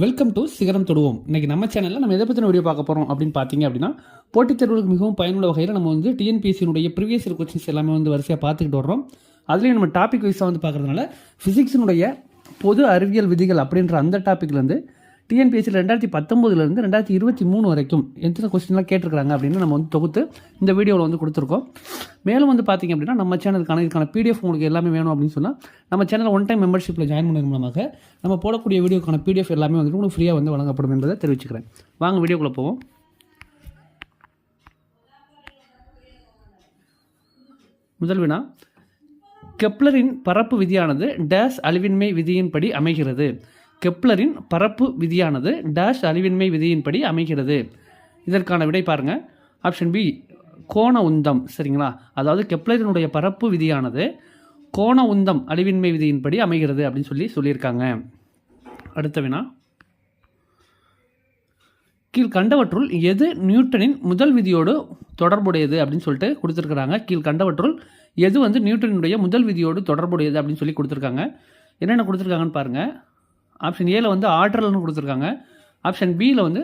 Welcome to சிகரம் தொடுவோம். இன்னைக்கு நம்ம சேனலில் நம்ம எதை பற்றின வீடியோ பார்க்க போகிறோம் அப்படின்னு பார்த்தீங்க அப்படின்னா போட்டித் தேர்வுகளுக்கு மிகவும் பயனுள்ள வகையில் நம்ம வந்து டிஎன்பிஎஸ்சியினுடைய ப்ரீவியஸ் இயர் கொஸ்டின்ஸ் எல்லாமே வந்து வரிசையாக பார்த்துக்கிட்டு வர்றோம். அதுலேயும் நம்ம டாபிக் வைஸாக வந்து பார்க்குறதுனால ஃபிசிக்ஸினுடைய பொது அறிவியல் விதிகள் அப்படின்ற அந்த டாப்பிக்லேருந்து டிஎன்பிஎஸ்சியில் ரெண்டாயிரத்தி பத்தொம்போதுலேருந்து ரெண்டாயிரத்தி இருபத்தி மூணு வரைக்கும் எத்தனை கொஸ்டின்லாம் கேட்டிருக்காங்க அப்படின்னு நம்ம வந்து தொகுத்து இந்த வீடியோவில் வந்து கொடுத்துருக்கோம். மேலும் வந்து பார்த்தீங்க அப்படின்னா நம்ம சேனலுக்கான இதுக்கான பிடிஎஃப் உங்களுக்கு எல்லாமே வேணும் அப்படின்னு சொன்னால் நம்ம சேனல் ஒன் டைம் மெம்பர்ஷிப்பில் ஜாயின் பண்ணது மூலமாக நம்ம போடக்கூடிய வீடியோக்கான பிடிஎஃப் எல்லாமே வந்து உங்களுக்கு ஃப்ரீயாக வந்து வழங்கப்படும் என்பதை தெரிவிச்சுக்கிறேன். வாங்க வீடியோக்குள்ளே போவோம். முதல் வினா கெப்லரின் பரப்பு விதியானது டேஸ் அழிவின்மை விதியின்படி அமைகிறது. கெப்ளரின் பரப்பு விதியானது டேஷ் அழிவின்மை விதியின்படி அமைகிறது. இதற்கான விடை பாருங்கள் ஆப்ஷன் பி கோண உந்தம் சரிங்களா? அதாவது கெப்ளரினுடைய பரப்பு விதியானது கோண உந்தம் அழிவின்மை விதியின்படி அமைகிறது அப்படின்னு சொல்லி சொல்லியிருக்காங்க. அடுத்த வினா. கீழ்கண்டவற்றுள் எது நியூட்டனின் முதல் விதியோடு தொடர்புடையது அப்படின்னு சொல்லிட்டு கொடுத்துருக்குறாங்க. கீழ்கண்டவற்றுள் எது வந்து நியூட்டனுடைய முதல் விதியோடு தொடர்புடையது அப்படின்னு சொல்லி கொடுத்துருக்காங்க. என்னென்ன கொடுத்துருக்காங்கன்னு பாருங்கள் ஆப்ஷன் ஏல வந்து ஆர்டர்னு கொடுத்துருக்காங்க. ஆப்ஷன் பியில் வந்து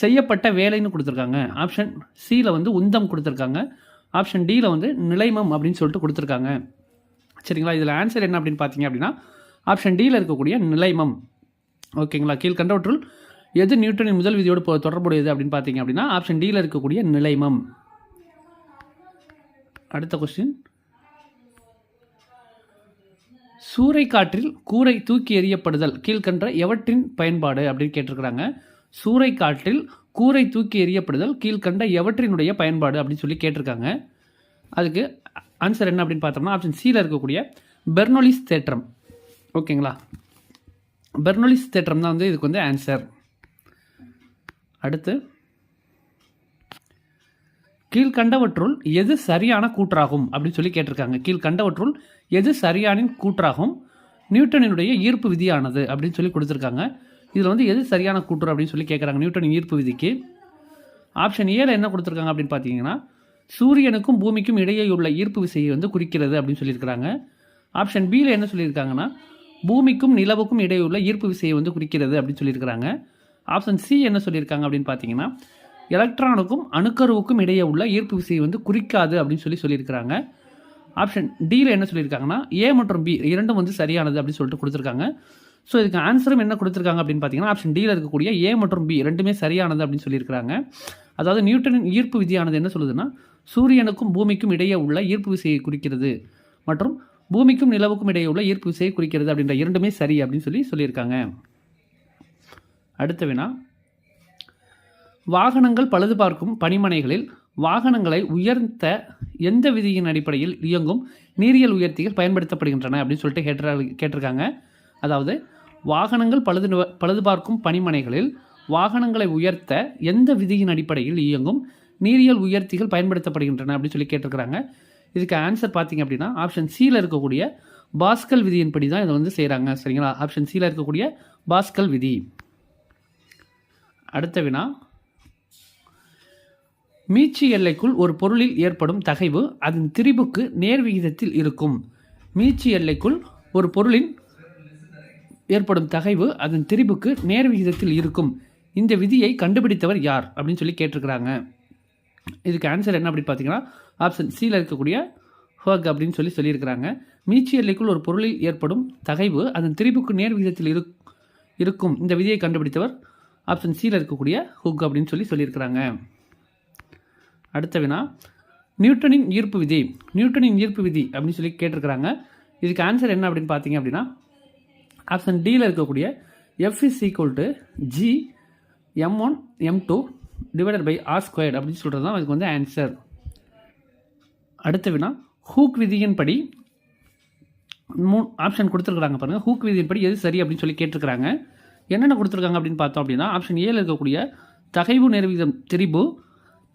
செய்யப்பட்ட வேலைன்னு கொடுத்துருக்காங்க. ஆப்ஷன் சியில் வந்து உந்தம் கொடுத்துருக்காங்க. ஆப்ஷன் டியில் வந்து நிலைமம் அப்படின்னு சொல்லிட்டு கொடுத்துருக்காங்க. சரிங்களா? இதில் ஆன்சர் என்ன அப்படின்னு பார்த்தீங்க அப்படின்னா ஆப்ஷன் டியில் இருக்கக்கூடிய நிலைமம். ஓகேங்களா? கீழ்கண்டவற்றுள் எது நியூட்டனின் முதல் விதியோடு தொடர்புடையது அப்படின்னு பார்த்தீங்க அப்படின்னா ஆப்ஷன் டியில் இருக்கக்கூடிய நிலைமம். அடுத்த கொஸ்டின் சூறைக்காற்றில் கூரை தூக்கி எறியப்படுதல் கீழ்கண்ட எவற்றின் பயன்பாடு அப்படின்னு கேட்டிருக்கிறாங்க. சூறைக்காற்றில் கூரை தூக்கி எறியப்படுதல் கீழ்கண்ட எவற்றினுடைய பயன்பாடு அப்படின்னு சொல்லி கேட்டிருக்காங்க. அதுக்கு ஆன்சர் என்ன அப்படின்னு பார்த்தோம்னா ஆப்ஷன் சியில் இருக்கக்கூடிய பெர்னோலிஸ் தேற்றம். ஓகேங்களா பெர்னோலிஸ் தேற்றம் தான் வந்து இதுக்கு வந்து ஆன்சர் அடுத்து கீழ்கண்டவற்றுள் எது சரியான கூற்றாகும்? அப்படின்னு சொல்லி கேட்டிருக்காங்க. கீழ்கண்டவற்றுள் எது சரியானின் கூற்றாகும்? நியூட்டனினுடைய ஈர்ப்பு விதியானது அப்படின்னு சொல்லி கொடுத்துருக்காங்க. இதில் வந்து எது சரியான கூற்று அப்படின்னு சொல்லி கேட்குறாங்க நியூட்டனின் ஈர்ப்பு விதிக்கு. ஆப்ஷன் ஏல என்ன கொடுத்துருக்காங்க அப்படின்னு பார்த்தீங்கன்னா சூரியனுக்கும் பூமிக்கும் இடையே உள்ள ஈர்ப்பு விசையை வந்து குறிக்கிறது அப்படின்னு சொல்லியிருக்கிறாங்க. ஆப்ஷன் பியில் என்ன சொல்லியிருக்காங்கன்னா பூமிக்கும் நிலவுக்கும் இடையே உள்ள ஈர்ப்பு விசையை வந்து குறிக்கிறது அப்படின்னு சொல்லியிருக்கிறாங்க. ஆப்ஷன் சி என்ன சொல்லியிருக்காங்க அப்படின்னு பார்த்தீங்கன்னா எலக்ட்ரானுக்கும் அணுக்கருவுக்கும் இடையே உள்ள ஈர்ப்பு விசையை வந்து குறிக்காது அப்படின்னு சொல்லி சொல்லியிருக்கிறாங்க. ஆப்ஷன் டியில் என்ன சொல்லியிருக்காங்கன்னா ஏ மற்றும் பி இரண்டும் வந்து சரியானது அப்படின்னு சொல்லிட்டு கொடுத்துருக்காங்க. ஸோ இதுக்கு ஆன்சரும் என்ன கொடுத்துருக்காங்க அப்படின்னு பார்த்தீங்கன்னா ஆப்ஷன் டியில் இருக்கக்கூடிய ஏ மற்றும் பி ரெண்டுமே சரியானது அப்படின்னு சொல்லியிருக்கிறாங்க. அதாவது நியூட்டனின் ஈர்ப்பு விதியானது என்ன சொல்லுதுன்னா சூரியனுக்கும் பூமிக்கும் இடையே உள்ள ஈர்ப்பு விசையை குறிக்கிறது மற்றும் பூமிக்கும் நிலவுக்கும் இடையே உள்ள ஈர்ப்பு விசையை குறிக்கிறது அப்படின்ற இரண்டுமே சரி அப்படின்னு சொல்லி சொல்லியிருக்காங்க. அடுத்த வினா வாகனங்கள் பழுது பார்க்கும் பணிமனைகளில் வாகனங்களை உயர்த்த எந்த விதியின் அடிப்படையில் இயங்கும் நீரியல் உயர்த்திகள் பயன்படுத்தப்படுகின்றன அப்படின்னு சொல்லிட்டு கேட்டு கேட்டிருக்காங்க. அதாவது வாகனங்கள் பழுது பழுது பார்க்கும் பணிமனைகளில் வாகனங்களை உயர்த்த எந்த விதியின் அடிப்படையில் இயங்கும் நீரியல் உயர்த்திகள் பயன்படுத்தப்படுகின்றன அப்படின்னு சொல்லி கேட்டிருக்கிறாங்க. இதுக்கு ஆன்சர் பார்த்தீங்க அப்படின்னா ஆப்ஷன் சியில் இருக்கக்கூடிய பாஸ்கல் விதியின்படி தான் இதை வந்து செய்கிறாங்க சரிங்களா? ஆப்ஷன் சியில் இருக்கக்கூடிய பாஸ்கல் விதி. அடுத்த வினா மீட்சி எல்லைக்குள் ஒரு பொருளில் ஏற்படும் தகைவு அதன் திரிபுக்கு நேர் விகிதத்தில் இருக்கும். மீட்சி எல்லைக்குள் ஒரு பொருளின் ஏற்படும் தகைவு அதன் திரிபுக்கு நேர் விகிதத்தில் இருக்கும். இந்த விதியை கண்டுபிடித்தவர் யார்? அப்படின்னு சொல்லி கேட்டிருக்கிறாங்க. இதுக்கு ஆன்சர் என்ன அப்படி பார்த்தீங்கன்னா ஆப்ஷன் சியில் இருக்கக்கூடிய ஹோக் அப்படின்னு சொல்லி சொல்லியிருக்கிறாங்க. மீட்சி எல்லைக்குள் ஒரு பொருளில் ஏற்படும் தகைவு அதன் திரிபுக்கு நேர் விகிதத்தில் இருக் இருக்கும். இந்த விதியை கண்டுபிடித்தவர் ஆப்ஷன் சியில் இருக்கக்கூடிய ஹுக் அப்படின்னு சொல்லி சொல்லியிருக்கிறாங்க. அடுத்த வினா நியூட்டனின் ஈர்ப்பு விதி. நியூட்டனின் ஈர்ப்பு விதி அப்படின்னு சொல்லி கேட்டிருக்கிறாங்க. இதுக்கு ஆன்சர் என்ன அப்படின்னு பார்த்தீங்க அப்படின்னா ஆப்ஷன் டியில் இருக்கக்கூடிய F is equal to G M one M two divided by R squared அப்படின்னு சொல்கிறது தான் அதுக்கு வந்து ஆன்சர் அடுத்த வினா ஹூக் விதியின்படி மூ ஆப்ஷன் கொடுத்துருக்காங்க பாருங்கள் ஹூக் விதியின்படி எது சரி அப்படின்னு சொல்லி கேட்டிருக்கிறாங்க. என்னென்ன கொடுத்துருக்காங்க அப்படின்னு பார்த்தோம் அப்படின்னா ஆப்ஷன் ஏல இருக்கக்கூடிய தகைவு நேர்விகிதம் திரிபு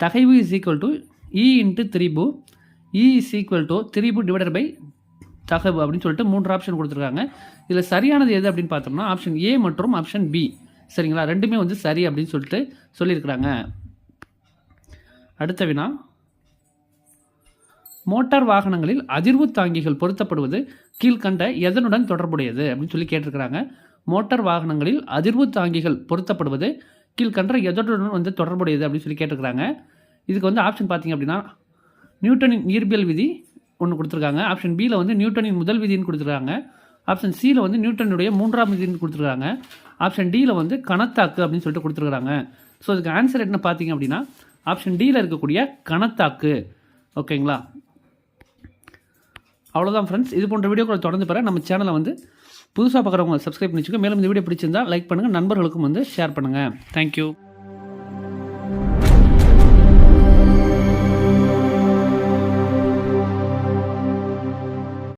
தகைவு is equal to E into திரிபு. இ இஸ் ஈக்குவல் டு திரிபு டிவைடட் பை தகவு அப்படின்னு சொல்லிட்டு மூன்று ஆப்ஷன் கொடுத்துருக்காங்க. இதில் சரியானது எது அப்படின்னு பார்த்தோம்னா ஆப்ஷன் ஏ மற்றும் ஆப்ஷன் பி சரிங்களா? ரெண்டுமே வந்து சரி அப்படின்னு சொல்லிட்டு சொல்லியிருக்கிறாங்க. அடுத்த வினா. மோட்டார் வாகனங்களில் அதிர்வு தாங்கிகள் பொருத்தப்படுவது கீழ்கண்ட எதனுடன் தொடர்புடையது அப்படின்னு சொல்லி கேட்டிருக்கிறாங்க. மோட்டார் வாகனங்களில் அதிர்வு தாங்கிகள் பொருத்தப்படுவது கீழ்கன்ற எதட்டுடன் வந்து தொடர்புடையது அப்படின்னு சொல்லி கேட்டிருக்கிறாங்க. இதுக்கு வந்து ஆப்ஷன் பார்த்தீங்க அப்படின்னா நியூட்டனின் இயற்பியல் விதி ஒன்று கொடுத்துருக்காங்க. ஆப்ஷன் பியில் வந்து நியூட்டனின் முதல் விதின்னு கொடுத்துருக்காங்க. ஆப்ஷன் சியில் வந்து நியூட்டனுடைய மூன்றாம் விதின்னு கொடுத்துருக்காங்க. ஆப்ஷன் டியில் வந்து கணத்தாக்கு அப்படின்னு சொல்லிட்டு கொடுத்துருக்காங்க ஸோ இதுக்கு ஆன்சர் என்ன பார்த்தீங்க அப்படின்னா ஆப்ஷன் டியில் இருக்கக்கூடிய கணத்தாக்கு ஓகேங்களா அவ்வளோதான் ஃப்ரெண்ட்ஸ் இது போன்ற வீடியோக்களை தொடர்ந்து பெற நம்ம சேனலை வந்து புதுசாக பார்க்குறவங்க சப்ஸ்கிரைப் பண்ணி மேலும் இந்த வீடியோ பிடிச்சிருந்தா லைக் பண்ணுங்கள் நண்பர்களுக்கும் வந்து ஷேர் பண்ணுங்கள் தேங்க்யூ